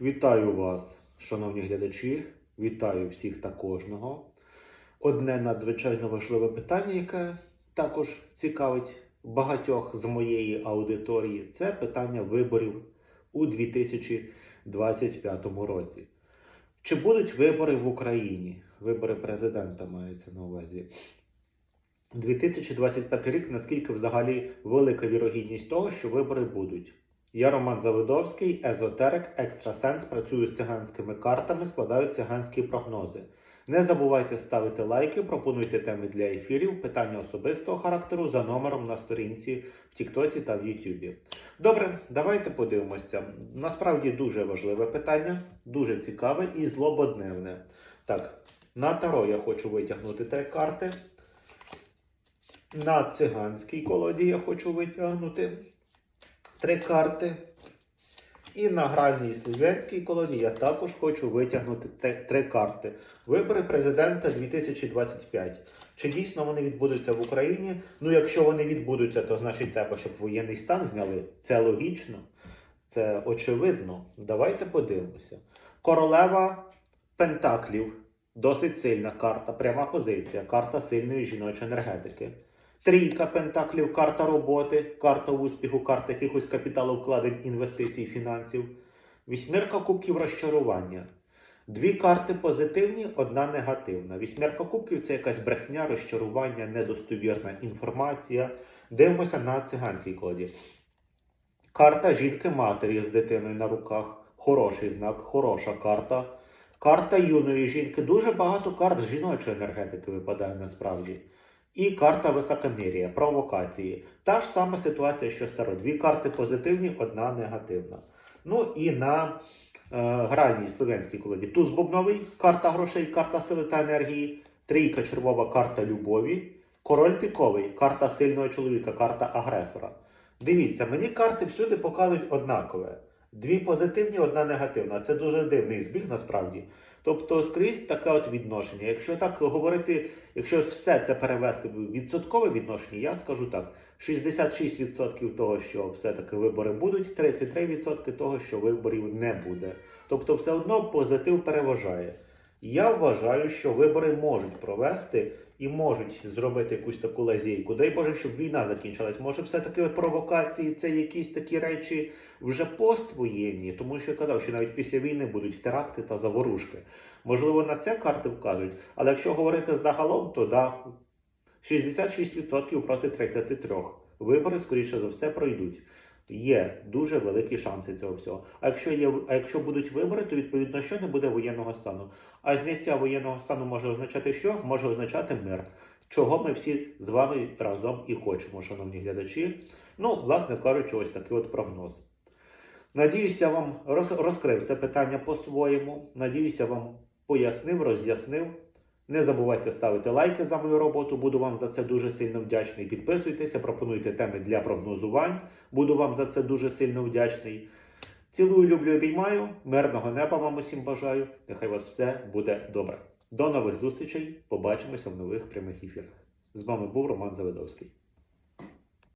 Вітаю вас, шановні глядачі. Вітаю всіх та кожного. Одне надзвичайно важливе питання, яке також цікавить багатьох з моєї аудиторії, це питання виборів у 2025 році. Чи будуть вибори в Україні? Вибори президента мається на увазі. 2025 рік, наскільки взагалі велика вірогідність того, що вибори будуть. Я Роман Завидовський, езотерик, екстрасенс, працюю з циганськими картами, складаю циганські прогнози. Не забувайте ставити лайки, пропонуйте теми для ефірів, питання особистого характеру за номером на сторінці в Тіктоці та в Ютубі. Добре, давайте подивимося. Насправді дуже важливе питання, дуже цікаве і злободневне. Так, на таро я хочу витягнути три карти. На циганській колоді я хочу витягнути три карти. І на гральній слов'янській колоді я також хочу витягнути три карти. Вибори президента 2025. Чи дійсно вони відбудуться в Україні? Ну, якщо вони відбудуться, то значить треба, щоб воєнний стан зняли. Це логічно, це очевидно. Давайте подивимося. Королева Пентаклів досить сильна карта, пряма позиція, карта сильної жіночої енергетики. Трійка пентаклів, карта роботи, карта успіху, карта якихось капіталовкладень, інвестицій, фінансів. Вісьмірка кубків розчарування. Дві карти позитивні, одна негативна. Вісьмірка кубків це якась брехня, розчарування, недостовірна інформація. Дивимося на циганській колоді. Карта жінки-матері з дитиною на руках. Хороший знак, хороша карта. Карта юної жінки. Дуже багато карт жіночої енергетики випадає насправді. І карта високомір'я, провокації. Та ж сама ситуація, що старо. Дві карти позитивні, одна негативна. Ну і на е, гральній слов'янській колоді. Туз бубновий, карта грошей, карта сили та енергії. Трійка червова, карта любові. Король піковий, карта сильного чоловіка, карта агресора. Дивіться, мені карти всюди показують однакове. Дві позитивні, одна негативна. Це дуже дивний збіг насправді. Тобто скрізь таке от відношення. Якщо так говорити, якщо все це перевести в відсоткове відношення, я скажу так: 66% того, що все-таки вибори будуть, 33% того, що виборів не буде. Тобто, все одно позитив переважає. Я вважаю, що вибори можуть провести і можуть зробити якусь таку лазейку. Дай Боже, щоб війна закінчилась. Може, все-таки провокації це якісь такі речі вже поствоєнні, тому що я казав, що навіть після війни будуть теракти та заворушки. Можливо, на це карти вказують, але якщо говорити загалом, то да, 66% проти 33%. Вибори, скоріше за все, пройдуть. Є дуже великі шанси цього всього. А якщо є, а якщо будуть вибори, то відповідно що не буде воєнного стану. А зняття воєнного стану може означати що? Може означати мир. Чого ми всі з вами разом і хочемо, шановні глядачі. Ну, власне кажучи, ось такий от прогноз. Надіюся, вам розкрив це питання по-своєму. Надіюся, вам пояснив, роз'яснив. Не забувайте ставити лайки за мою роботу, буду вам за це дуже сильно вдячний. Підписуйтеся, пропонуйте теми для прогнозувань. Буду вам за це дуже сильно вдячний. Цілую, люблю, обіймаю. Мирного неба вам усім бажаю. Нехай вас все буде добре. До нових зустрічей. Побачимося в нових прямих ефірах. З вами був Роман Завидовський.